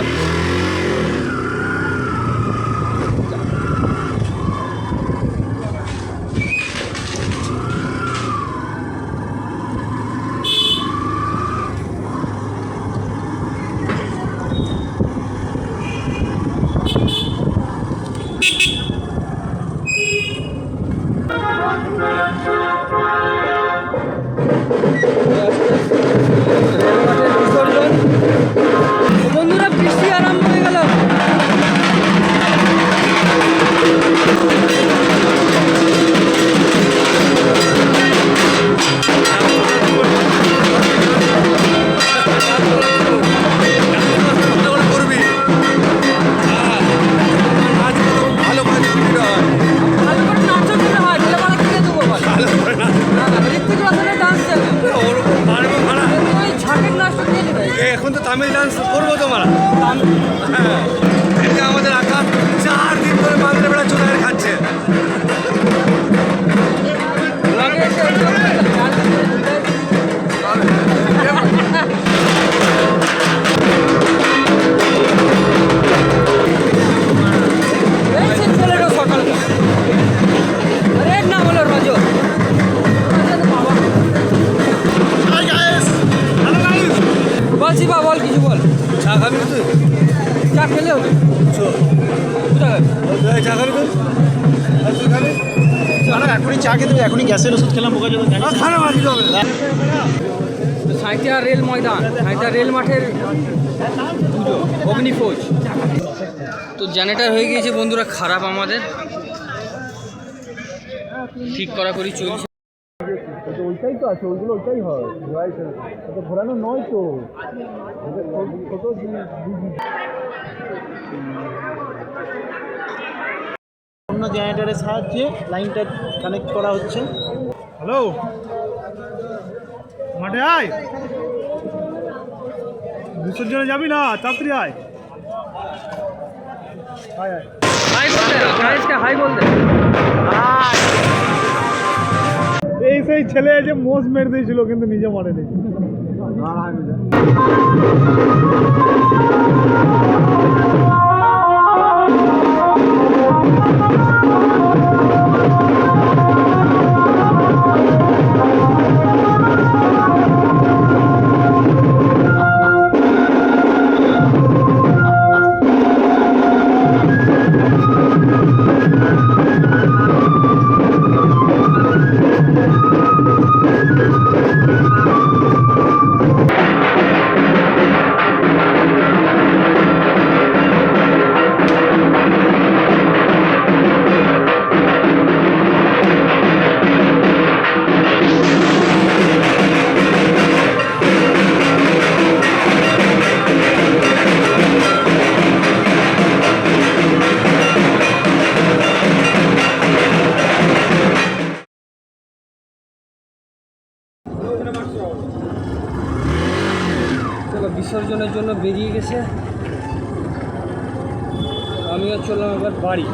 Bakalım. Tamil dance করব তোমরা? হ্যাঁ। আমাদের আকাশ চার দিন ধরে বাজারে বেড়া চোদায় খাচ্ছে। Спасибо, Вольф. চা চা খেলে হবে এখনই চা খেতে গ্যাসের ওষুধ খেলাম রেল ময়দান সাঁইতিয়া রেল মাঠের পুজো অগ্নিফৌজ তো জেনেটার হয়ে গিয়েছে বন্ধুরা, খারাপ আমাদের। ঠিক করা করি চলছে। ওইটাই তো আছে ওইগুলো ওইটাই হয়। ওটা ঘোরানো নয় তো। ছোট অন্য জেনারেটারের সাহায্যে লাইনটা কানেক্ট করা হচ্ছে। হ্যালো? মাঠে আয়। বিসর্জনে যাবি না? তাড়াতাড়ি আয়। হাই বলতে হাই বলতে। এই সেই ছেলে যে মোষ মেরে দিয়েছিল কিন্তু নিজে মরেনি। বিসর্জনের জন্য বেরিয়ে গেছে। আমিও চললাম আবার বাড়ি।